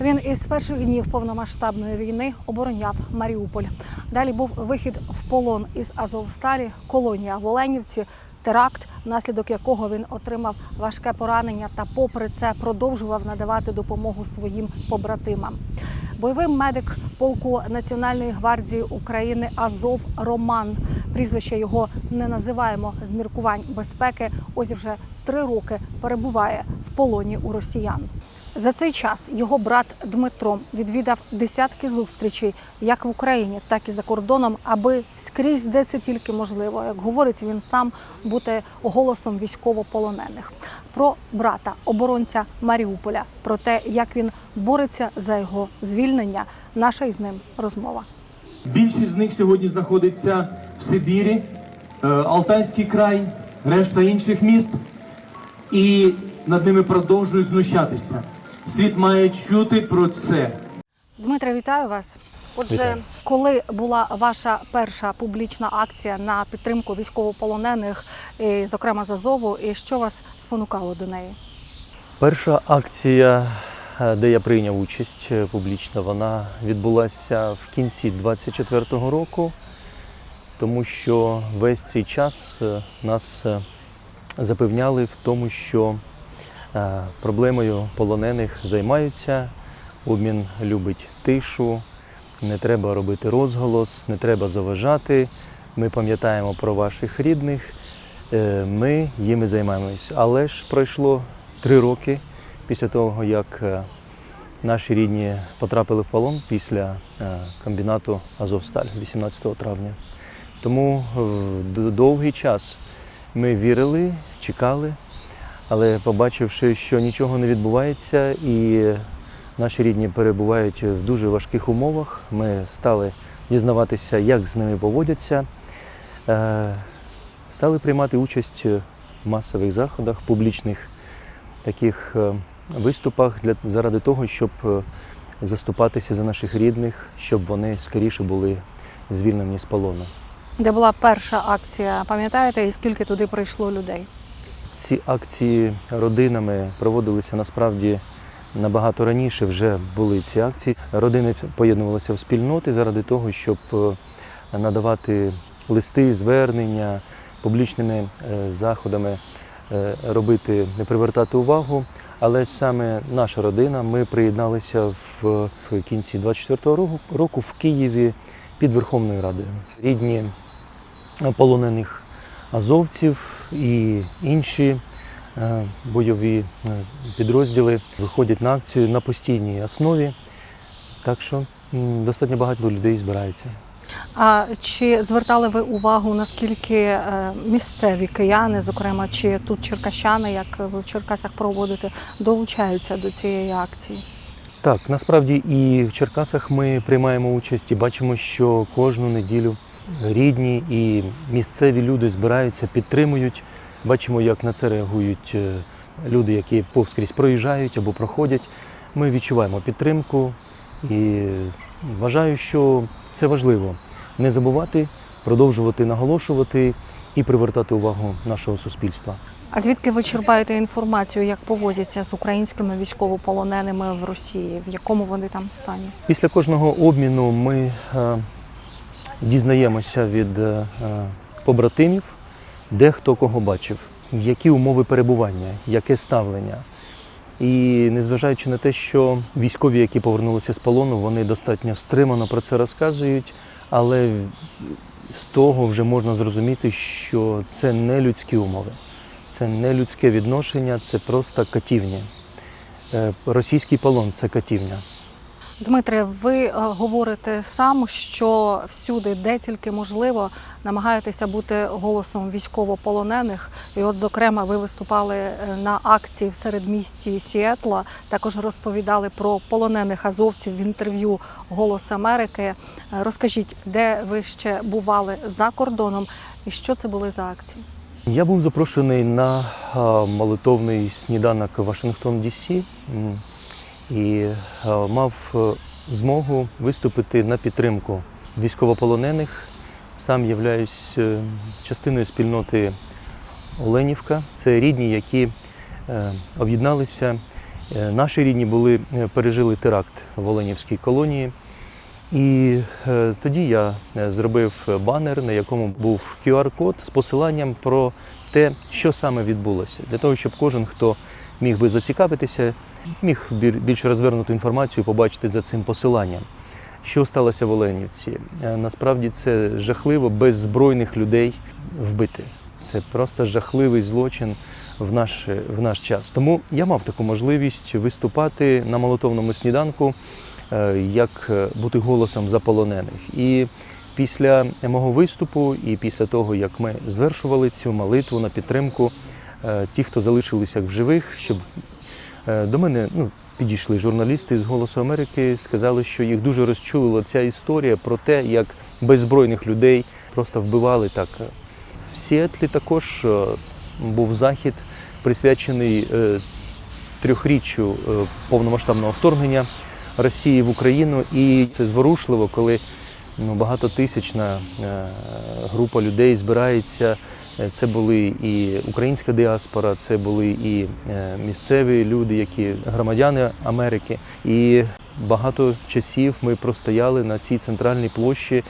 Він із перших днів повномасштабної війни обороняв Маріуполь. Далі був вихід в полон із Азовсталі, колонія в Оленівці, теракт, внаслідок якого він отримав важке поранення та, попри це, продовжував надавати допомогу своїм побратимам. Бойовий медик полку Національної гвардії України Азов Роман. Прізвище його не називаємо з міркувань безпеки. Ось вже три роки перебуває в полоні у росіян. За цей час його брат Дмитро відвідав десятки зустрічей як в Україні, так і за кордоном, аби скрізь, де це тільки можливо, як говорить він сам, бути голосом військовополонених. Про брата, оборонця Маріуполя, про те, як він бореться за його звільнення. Наша із ним розмова. Більшість з них сьогодні знаходиться в Сибірі, е, Алтайський край, решта інших міст, і над ними продовжують знущатися. Світ має чути про це. Дмитре, вітаю вас. Отже, Вітаю. коли була ваша перша публічна акція на підтримку військовополонених, і, зокрема з Азову, і що вас спонукало до неї? Перша акція, е, де я прийняв участь е, публічно, вона відбулася в кінці 24-го року, тому що весь цей час е, нас е, запевняли в тому, що е, проблемою полонених займаються. Обмін любить тишу, не треба робити розголос, не треба заважати. Ми пам'ятаємо про ваших рідних, е, ми їми займаємось. Але ж пройшло три роки після того, як е, наші рідні потрапили в полон після е, комбінату Азовсталь 18 травня. Тому е, довгий час ми вірили, чекали, але побачивши, що нічого не відбувається і наші рідні перебувають в дуже важких умовах, ми стали дізнаватися, як з ними поводяться, е, стали приймати участь в масових заходах, публічних таких е, виступах для, заради того, щоб е, заступатися за наших рідних, щоб вони скоріше були звільнені з полону. Де була перша акція, пам'ятаєте, і скільки туди прийшло людей? Ці акції родинами проводилися насправді набагато раніше. Вже були ці акції. Родини поєднувалися в спільноти заради того, щоб е, надавати листи, звернення публічними е, заходами, е, робити, привертати увагу. Але саме наша родина, ми приєдналися в, кінці 24-го року, року в Києві під Верховною Радою. Рідні полонених азовців і інші е, бойові е, підрозділи виходять на акцію на постійній основі. Так що достатньо багато людей збирається. А чи звертали ви увагу, наскільки е, місцеві кияни, зокрема, чи тут черкащани, як ви в Черкасах проводите, долучаються до цієї акції? Так, насправді і в Черкасах ми приймаємо участь і бачимо, що кожну неділю рідні і місцеві люди збираються, підтримують. Бачимо, як на це реагують е, люди, які повскрізь проїжджають або проходять. Ми відчуваємо підтримку і вважаю, що це важливо не забувати, продовжувати наголошувати і привертати увагу нашого суспільства. А звідки ви черпаєте інформацію, як поводяться з українськими військовополоненими в Росії? В якому вони там стані? Після кожного обміну ми е, дізнаємося від е, е, побратимів, де хто кого бачив, які умови перебування, яке ставлення. І незважаючи на те, що військові, які повернулися з полону, вони достатньо стримано про це розказують, але з того вже можна зрозуміти, що це не людські умови, це не людське відношення, це просто катівня. Е, Російський полон це катівня. Дмитре, ви е, говорите сам, що всюди, де тільки можливо, намагаєтеся бути голосом військовополонених. І, от, зокрема, ви виступали е, на акції в середмісті Сіетла. Також розповідали про полонених азовців в інтерв'ю Голос Америки. Е, Розкажіть, де ви ще бували за кордоном, і що це були за акції? Я був запрошений на молитовний сніданок Вашингтон Дісі і мав е, змогу виступити на підтримку військовополонених. Сам являюсь е, частиною спільноти Оленівка. Це рідні, які е, об'єдналися Е, Наші рідні були, е, пережили теракт в Оленівській колонії. І е, тоді я е, зробив банер, на якому був QR-код з посиланням про те, що саме відбулося, для того, щоб кожен, хто міг би зацікавитися, міг більш розвернуту інформацію побачити за цим посиланням. Що сталося в Оленівці? Е, Насправді це жахливо беззбройних людей вбити. Це просто жахливий злочин в наш, в наш час. Тому я мав таку можливість виступати на молотовному сніданку, е, як е, бути голосом заполонених. І після мого виступу, і після того, як ми звершували цю молитву на підтримку, ті, хто залишилися в живих, щоб е, до мене ну, підійшли журналісти з Голосу Америки, сказали, що їх дуже розчулила ця історія про те, як беззбройних людей просто вбивали так. В Сіетлі також е, був захід, присвячений е, трьохріччю е, повномасштабного вторгнення Росії в Україну. І це зворушливо, коли ну, багатотисячна е, група людей збирається. Е, Це були і українська діаспора, це були і е, місцеві люди, які громадяни Америки. І багато часів ми простояли на цій центральній площі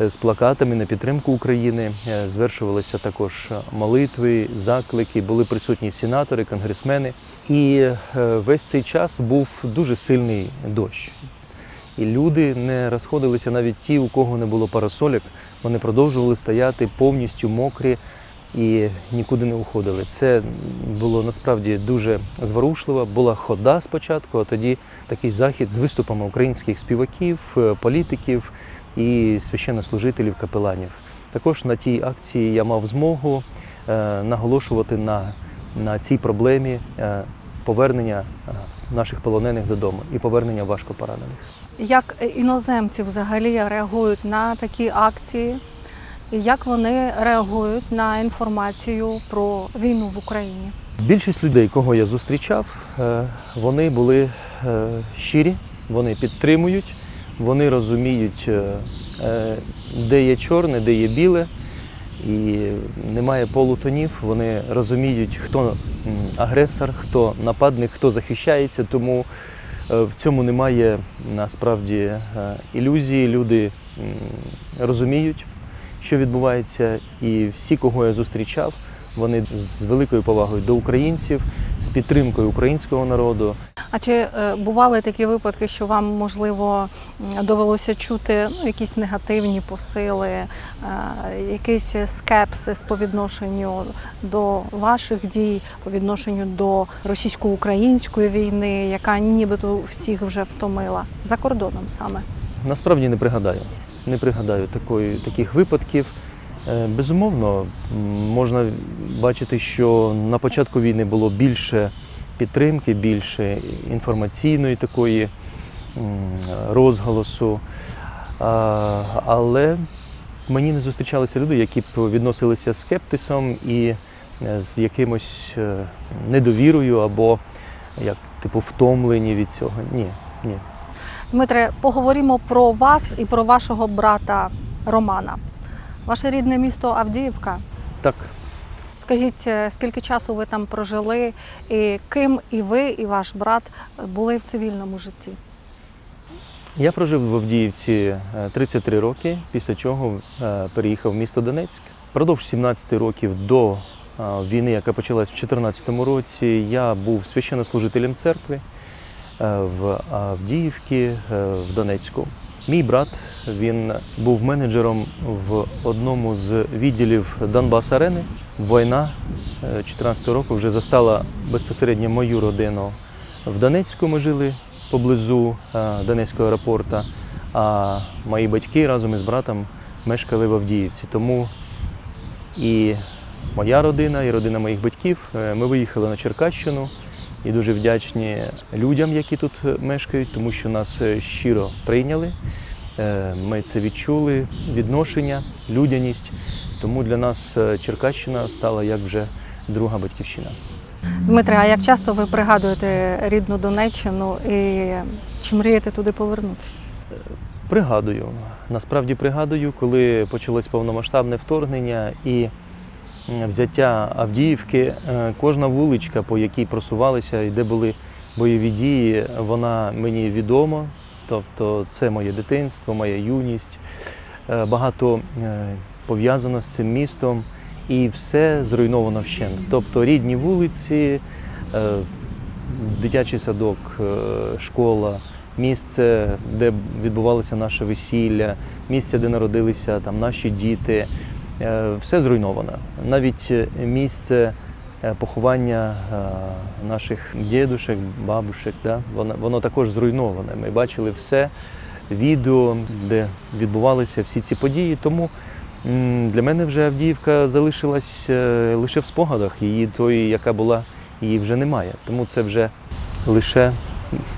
е, з плакатами на підтримку України. Звершувалися також молитви, заклики, були присутні сенатори, конгресмени. І весь цей час був дуже сильний дощ. І люди не розходилися навіть ті, у кого не було парасольок, вони продовжували стояти повністю мокрі і нікуди не уходили. Це було насправді дуже зворушливо. Була хода спочатку, а тоді такий захід з виступами українських співаків, е, політиків і священнослужителів, капеланів. Також на тій акції я мав змогу е, наголошувати на, на цій проблемі е, повернення наших полонених додому і повернення важкопоранених. Як іноземці взагалі реагують на такі акції? Як вони реагують на інформацію про війну в Україні? Більшість людей, кого я зустрічав, е, вони були е, щирі, вони підтримують, вони розуміють, е, де є чорне, де є біле, і немає полутонів. Вони розуміють, хто агресор, хто нападник, хто захищається. Тому в цьому немає насправді ілюзії. Люди розуміють, що відбувається, і всі, кого я зустрічав, вони з великою повагою до українців, з підтримкою українського народу. А чи е, бували такі випадки, що вам можливо довелося чути ну, якісь негативні посили, е, якийсь скепсис по відношенню до ваших дій, по відношенню до російсько-української війни, яка нібито всіх вже втомила за кордоном саме? Насправді не пригадаю. Не пригадаю такої, таких випадків. Е, Безумовно, можна бачити, що на початку війни було більше підтримки, більше інформаційної такої розголосу. Але мені не зустрічалися люди, які б відносилися з скептисом і е, з якимось е, недовірою або як типу втомлені від цього. Ні, ні. Дмитре, поговоримо про вас і про вашого брата Романа. Ваше рідне місто Авдіївка. Так. Скажіть, е, скільки часу ви там прожили, і ким і ви, і ваш брат були в цивільному житті? Я прожив в Авдіївці е, 33 роки, після чого е, переїхав в місто Донецьк. Продовж 17 років до е, війни, яка почалась в 2014 році, я був священнослужителем церкви е, в Авдіївці е, в Донецьку. Мій брат він був менеджером в одному з відділів Донбас Арени. Війна 2014 року вже застала безпосередньо мою родину в Донецьку. Ми жили поблизу е, Донецького аеропорту, а мої батьки разом із братом мешкали в Авдіївці. Тому і моя родина, і родина моїх батьків е, ми виїхали на Черкащину і дуже вдячні людям, які тут е, мешкають, тому що нас е, щиро прийняли. Е, Ми це відчули, відношення, людяність. Тому для нас Черкащина стала як вже друга батьківщина. Дмитре, а як часто ви пригадуєте рідну Донеччину і чи мрієте туди повернутися? Пригадую, насправді пригадую, коли почалось повномасштабне вторгнення і взяття Авдіївки, е, кожна вуличка, по якій просувалися і де були бойові дії, вона мені відома. Тобто це моє дитинство, моя юність. Е, Багато е, пов'язано з цим містом і все зруйновано вщент. Тобто рідні вулиці, е, дитячий садок, е, школа, місце, де відбувалося наше весілля, місце, де народилися там наші діти. Е, Все зруйновано. Навіть е, місце е, поховання наших дідушек, бабушек, да? воно, воно також зруйноване. Ми бачили все відео, де відбувалися всі ці події. Тому для мене вже Авдіївка залишилась лише в спогадах. Її тої, яка була, її вже немає. Тому це вже лише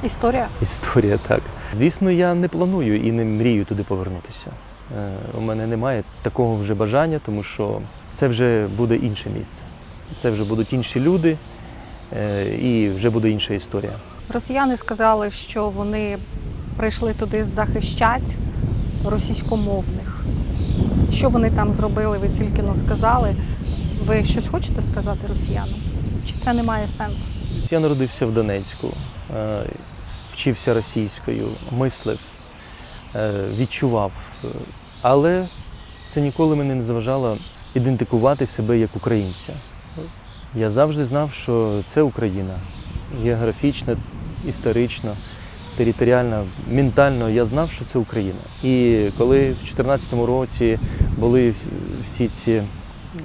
Історія. історія. Так, звісно, я не планую і не мрію туди повернутися. Е, У мене немає такого вже бажання, тому що це вже буде інше місце. Це вже будуть інші люди, е, і вже буде інша історія. Росіяни сказали, що вони прийшли туди захищати російськомовних. Що вони там зробили, ви тільки но сказали. Ви щось хочете сказати росіянам? Чи це не має сенсу? Я народився в Донецьку, е, вчився російською, мислив, відчував. Е, Але це ніколи мене не заважало ідентикувати себе як українця. Я завжди знав, що це Україна. Географічно, історично, територіально, ментально я знав, що це Україна. І коли в 2014 році були всі ці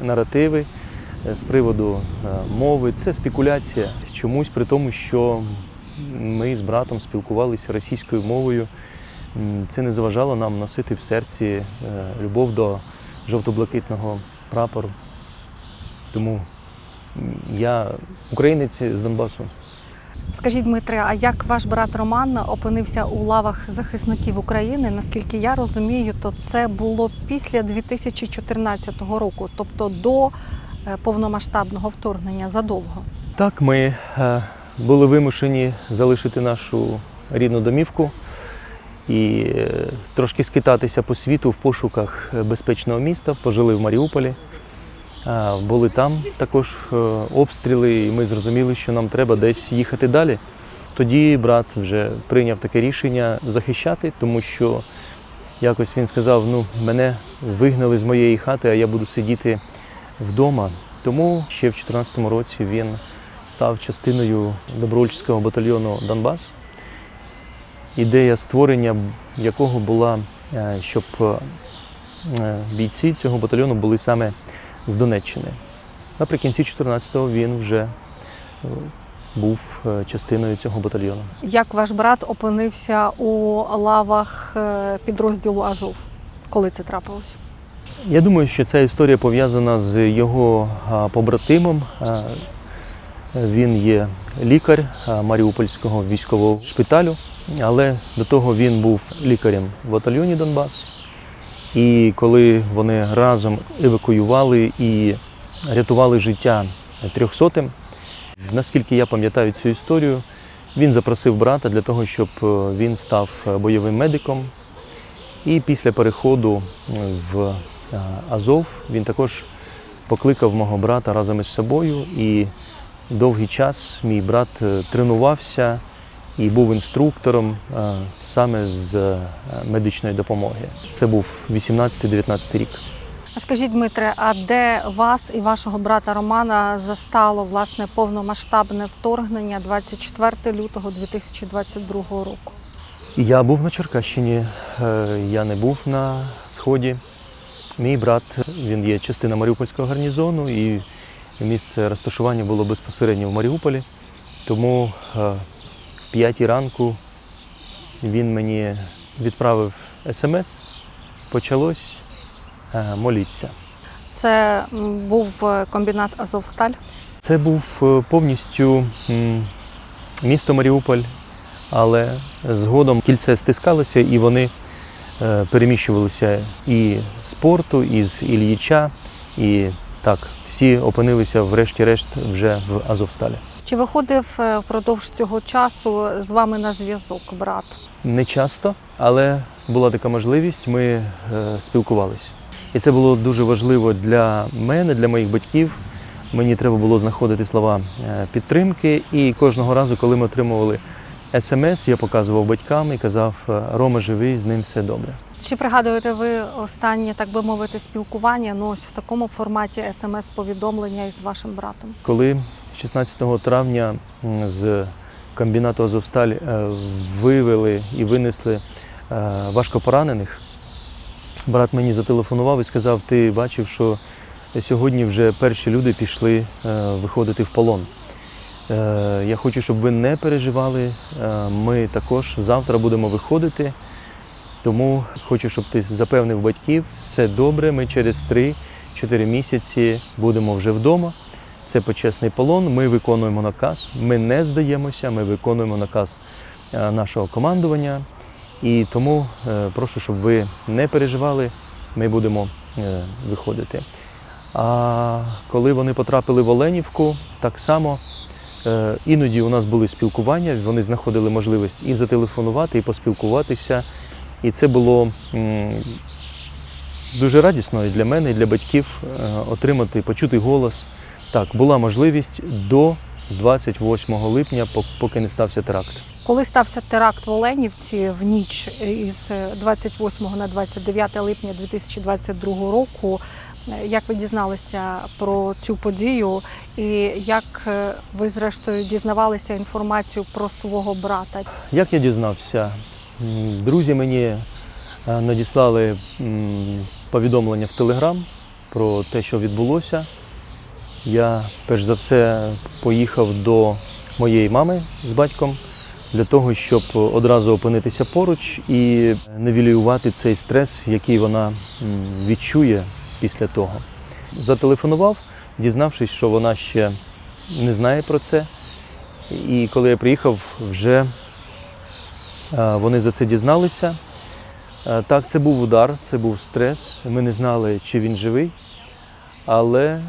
наративи, е, з приводу е, мови. Це спекуляція. Чомусь при тому, що ми з братом спілкувалися російською мовою. Це не заважало нам носити в серці е, любов до жовто-блакитного прапору. Тому я українець з Донбасу. Скажіть, Дмитре, а як ваш брат Роман опинився у лавах захисників України? Наскільки я розумію, то це було після 2014 року, тобто до е, повномасштабного вторгнення задовго. Так, ми е, були вимушені залишити нашу рідну домівку і е, трошки скитатися по світу в пошуках е, безпечного міста. Пожили в Маріуполі. Були там також е, обстріли, і ми зрозуміли, що нам треба десь їхати далі. Тоді брат вже прийняв таке рішення захищати, тому що якось він сказав: ну, мене вигнали з моєї хати, а я буду сидіти вдома. Тому ще в 2014 році він став частиною добровольчого батальйону Донбас, ідея створення якого була, е, щоб е, бійці цього батальйону були саме з Донеччини. Наприкінці 14-го він вже е, був е, частиною цього батальйону. Як ваш брат опинився у лавах е, підрозділу Азов? Коли це трапилось? Я думаю, що ця історія пов'язана з його побратимом. Він є лікар Маріупольського військового шпиталю, але до того він був лікарем в батальйоні Донбас. І коли вони разом евакуювали і рятували життя трьохсотим, наскільки я пам'ятаю цю історію, він запросив брата для того, щоб е, він став е, бойовим медиком. І після переходу е, в Азов він також покликав мого брата разом із собою. І довгий час мій брат тренувався і був інструктором е, саме з е, медичної допомоги. Це був 18-19 рік. А скажіть, Дмитре, а де вас і вашого брата Романа застало власне повномасштабне вторгнення 24 лютого 2022 року? Я був на Черкащині, е, я не був на сході. Мій брат він є частина Маріупольського гарнізону, і місце розташування було безпосередньо в Маріуполі. Тому п'ятій ранку він мені відправив смс. Почалось е, моліться. Це був е, комбінат Азовсталь. Це був е, повністю місто Маріуполь, але згодом кільце стискалося і вони переміщувалися і з порту, і з Ільїча, і так, всі опинилися врешті-решт вже в Азовсталі. Чи виходив е, впродовж цього часу з вами на зв'язок брат? Не часто, але була така можливість, ми е, спілкувалися. І це було дуже важливо для мене, для моїх батьків, Мені треба було знаходити слова е, підтримки, і кожного разу, коли ми отримували смс, я показував батькам і казав: е, Рома живий, з ним все добре. Чи пригадуєте ви останнє, так би мовити, спілкування? Ну ось в такому форматі смс-повідомлення із вашим братом? Коли 16 травня з комбінату Азовсталь е, вивели і винесли е, важкопоранених, брат мені зателефонував і сказав: Ти бачив, що сьогодні вже перші люди пішли е, виходити в полон. Я хочу, щоб ви не переживали. Ми також завтра будемо виходити. Тому хочу, щоб ти запевнив батьків, все добре. Ми через 3-4 місяці будемо вже вдома. Це почесний полон. Ми виконуємо наказ. Ми не здаємося, ми виконуємо наказ е, нашого командування. І тому е, прошу, щоб ви не переживали, ми будемо е, виходити. А коли вони потрапили в Оленівку, так само іноді у нас були спілкування, вони знаходили можливість і зателефонувати, і поспілкуватися. І це було дуже радісно і для мене, і для батьків отримати, почути голос. Так, була можливість до 28 липня, пок- поки не стався теракт. Коли стався теракт в Оленівці в ніч із 28 на 29 липня 2022 року, е, як ви дізналися про цю подію, і як е, ви зрештою дізнавалися інформацію про свого брата? Як я дізнався? Друзі мені е, надіслали повідомлення в Телеграм про те, що відбулося. Я перш за все поїхав до моєї мами з батьком для того, щоб одразу опинитися поруч і невілювати цей стрес, який вона відчує після того. Зателефонував, дізнавшись, що вона ще не знає про це. І коли я приїхав, вже Е, Вони за це дізналися. Е, Так, це був удар, це був стрес. Ми не знали, чи він живий. Але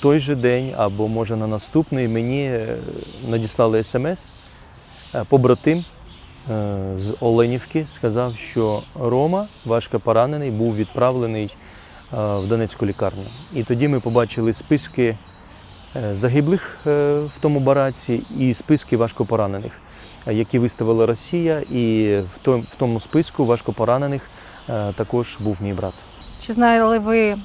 той же день, або може на наступний, мені е, надіслали смс. Е, Побратим е, з Оленівки сказав, що Рома, важко поранений, був відправлений в Донецьку лікарню. І тоді ми побачили списки загиблих в тому бараці і списки важкопоранених які виставила Росія, і в тому списку важкопоранених також був мій брат. Чи знали ви е,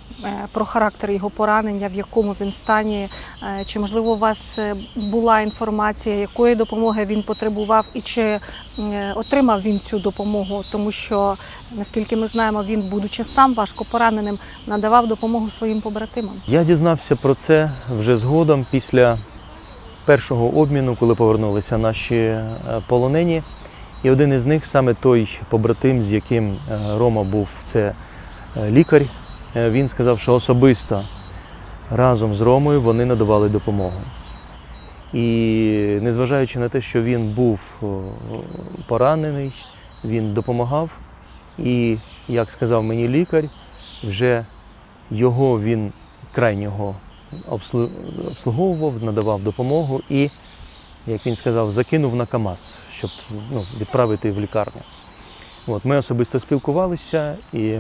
про характер його поранення, в якому він стані? Е, Чи можливо у вас е, була інформація, якої допомоги він потребував, і чи отримав він цю допомогу? Тому що наскільки ми знаємо, він, будучи сам важко пораненим, надавав допомогу своїм побратимам. Я дізнався про це вже згодом після першого обміну, коли повернулися наші полонені. І один із них, саме той побратим, з яким Рома був, це лікар. е, Він сказав, що особисто разом з Ромою вони надавали допомогу. І незважаючи на те, що він був поранений, він допомагав. І, як сказав мені лікар, вже його він крайнього обслуговував, надавав допомогу і, як він сказав, закинув на КАМАЗ, щоб ну, відправити в лікарню. От, ми особисто спілкувалися, і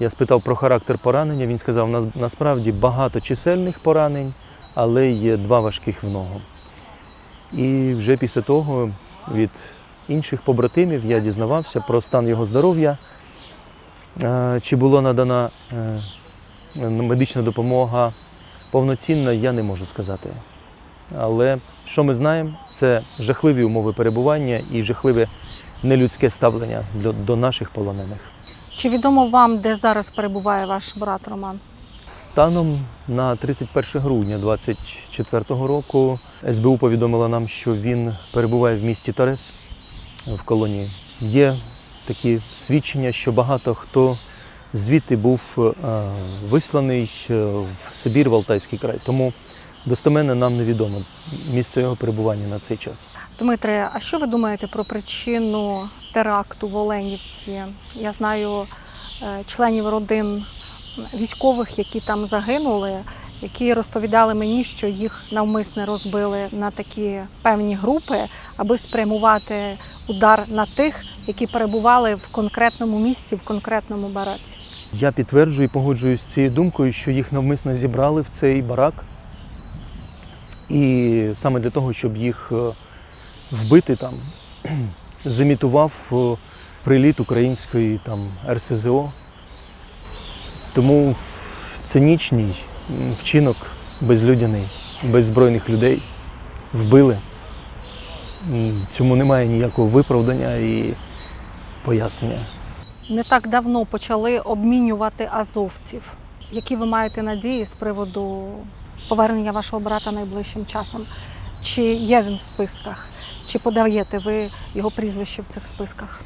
я спитав про характер поранення. Він сказав, «Нас- насправді багато чисельних поранень, але є два важких в ногу. І вже після того від інших побратимів я дізнавався про стан його здоров'я, Е, чи була надана е, медична допомога повноцінна, я не можу сказати. Але що ми знаємо, це жахливі умови перебування і жахливе нелюдське ставлення до наших полонених. Чи відомо вам, де зараз перебуває ваш брат Роман? Станом на 31 грудня 2024 року СБУ повідомила нам, що він перебуває в місті Торес в колонії. Є такі свідчення, що багато хто звідти був е, висланий е, в Сибір, в Алтайський край. Тому достеменно нам невідомо місце його перебування на цей час. Дмитре, а що ви думаєте про причину теракту в Оленівці? Я знаю е, членів родин військових, які там загинули, які розповідали мені, що їх навмисне розбили на такі певні групи, аби спрямувати удар на тих, які перебували в конкретному місці, в конкретному бараці. Я підтверджую і погоджуюсь з цією думкою, що їх навмисно зібрали в цей барак І саме для того, щоб їх е, вбити там, зимітував е, приліт української там, РСЗО. Тому цинічний вчинок безлюдяний, без збройних людей вбили. Цьому немає ніякого виправдання і пояснення. Не так давно почали обмінювати азовців. Які ви маєте надії з приводу повернення вашого брата найближчим часом? Чи є він в списках? Чи подаєте ви його прізвище в цих списках?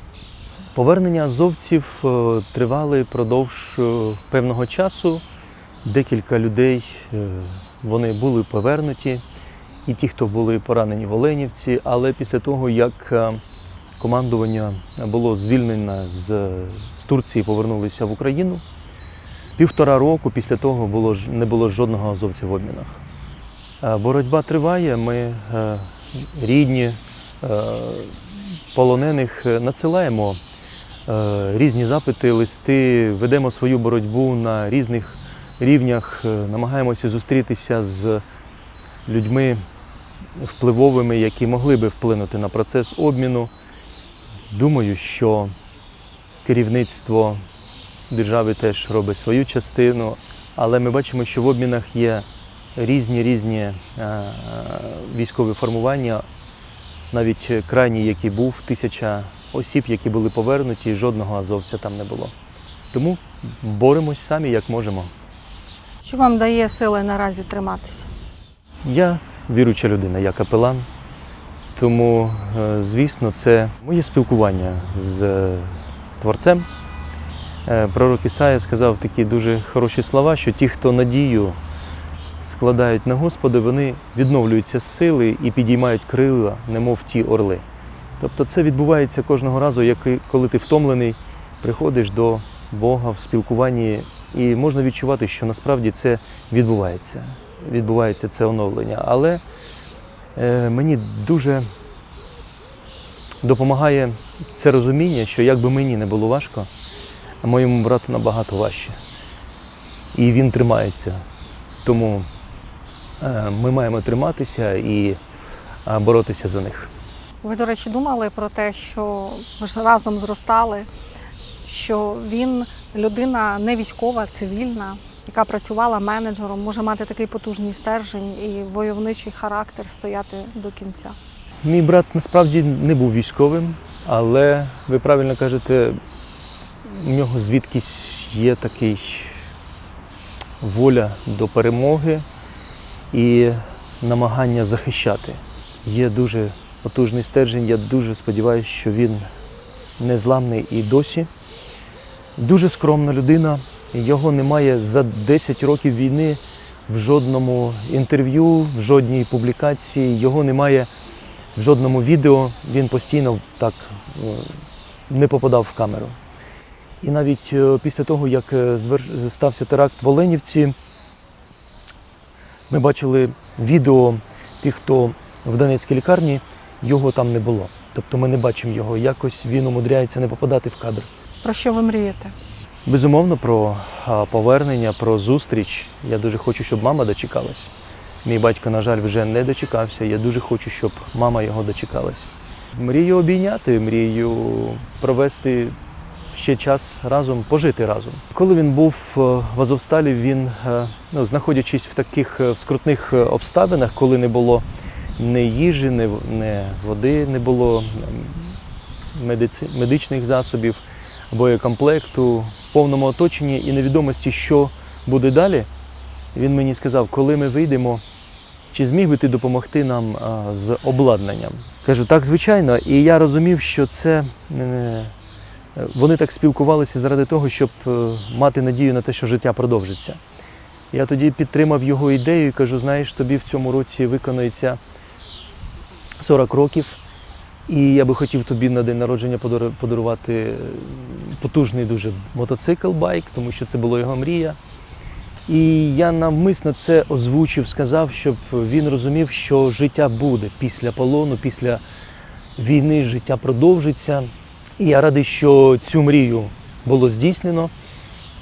Повернення азовців е, тривали продовж е, певного часу. Декілька людей е, вони були повернуті, і ті, хто були поранені в Оленівці, але після того, як командування було звільнено з, з Турції, повернулися в Україну. Півтора року після того було, ж- не було жодного азовця в обмінах. Боротьба триває. Ми рідні полонених е, надсилаємо е, різні запити, листи, ведемо свою боротьбу на різних рівнях, е, намагаємося зустрітися з людьми впливовими, які могли би вплинути на процес обміну. Думаю, що керівництво держави теж робить свою частину, але ми бачимо, що в обмінах є різні різні е, військові формування. Навіть крайній, який був, тисяча осіб, які були повернуті, жодного азовця там не було. Тому боремось самі як можемо. Що вам дає сили наразі триматися? Я віруюча людина, я капелан. Тому, е, звісно, це моє спілкування з е, Творцем. Е, Пророк Ісая сказав такі дуже хороші слова, що ті, хто надію складають на Господа, вони відновлюються з сили і підіймають крила, немов ті орли. Тобто це відбувається кожного разу, як коли ти втомлений, приходиш до Бога в спілкуванні, і можна відчувати, що насправді це відбувається. Відбувається це оновлення. Але е, мені дуже допомагає це розуміння, що як би мені не було важко, моєму брату набагато важче. І він тримається. Тому е, ми маємо триматися і е, боротися за них. Ви, до речі, думали про те, що ви ж разом зростали, що він людина не військова, цивільна, яка працювала менеджером, може мати такий потужний стержень і войовничий характер стояти до кінця. Мій брат насправді не був військовим, але ви правильно кажете, у нього звідкись є такий воля до перемоги і намагання захищати. Є дуже потужний стержень. Я дуже сподіваюся, що він незламний і досі. Дуже скромна людина. Його немає за 10 років війни в жодному інтерв'ю, в жодній публікації. Його немає в жодному відео. Він постійно так е, не попадав в камеру. І навіть е, після того, як е, стався теракт в Оленівці, ми бачили відео тих, хто в Донецькій лікарні, його там не було. Тобто ми не бачимо його. Якось він умудряється не попадати в кадр. Про що ви мрієте? Безумовно, про повернення, про зустріч. Я дуже хочу, щоб мама дочекалась. Мій батько, на жаль, вже не дочекався. Я дуже хочу, щоб мама його дочекалась. Мрію обійняти, мрію провести ще час разом, пожити разом. Коли він був е, в Азовсталі, він, е, ну, знаходячись в таких е, в скрутних обставинах, коли не було ні їжі, в- ні води, не було медици, медичних засобів, боєкомплекту, в повному оточенні і невідомості, що буде далі, він мені сказав, коли ми вийдемо, чи зміг би ти допомогти нам з обладнанням? Кажу, так, звичайно. І я розумів, що це вони так спілкувалися заради того, щоб е, мати надію на те, що життя продовжиться. Я тоді підтримав його ідею і кажу: знаєш, тобі в цьому році виконається 40 років. І я би хотів тобі на день народження подару- подарувати е, потужний дуже мотоцикл байк, тому що це була його мрія. І я навмисно це озвучив, сказав, щоб він розумів, що життя буде після полону, після війни життя продовжиться. І я радий, що цю мрію було здійснено.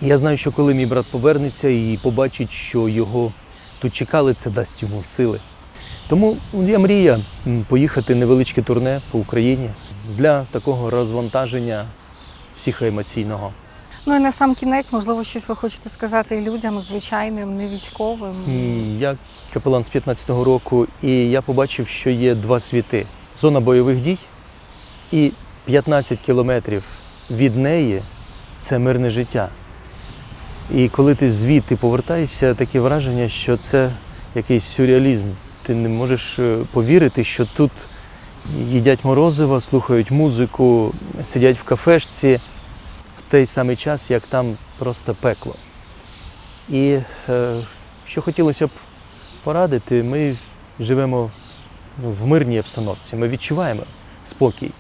І я знаю, що коли мій брат повернеться і побачить, що його тут чекали, це дасть йому сили. Тому є мрія поїхати невеличке турне по Україні для такого розвантаження психоемоційного. Ну і на сам кінець, можливо, щось ви хочете сказати людям, звичайним, не військовим. Я капелан з 15-го року, і я побачив, що є два світи: зона бойових дій і 15 кілометрів від неї це мирне життя. І коли ти звідти повертаєшся, таке враження, що це якийсь сюрреалізм. Ти не можеш е, повірити, що тут їдять морозиво, слухають музику, сидять в кафешці в той самий час, як там просто пекло. І е, що хотілося б порадити, ми живемо в мирній обстановці, ми відчуваємо спокій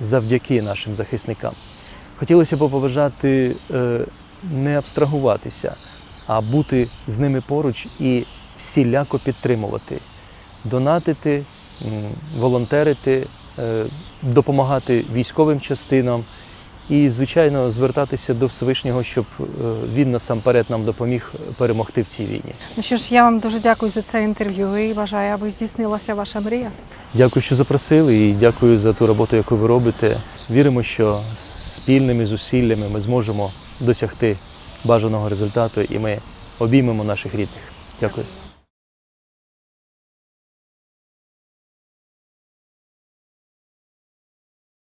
завдяки нашим захисникам. Хотілося б побажати е, не абстрагуватися, а бути з ними поруч і всіляко підтримувати, донатити, волонтерити, е, допомагати військовим частинам і, звичайно, звертатися до Всевишнього, щоб е, він насамперед нам допоміг перемогти в цій війні. Ну що ж, я вам дуже дякую за це інтерв'ю і бажаю, аби здійснилася ваша мрія. Дякую, що запросили, і дякую за ту роботу, яку ви робите. Віримо, що спільними зусиллями ми зможемо досягти бажаного результату, і ми обіймемо наших рідних. Дякую.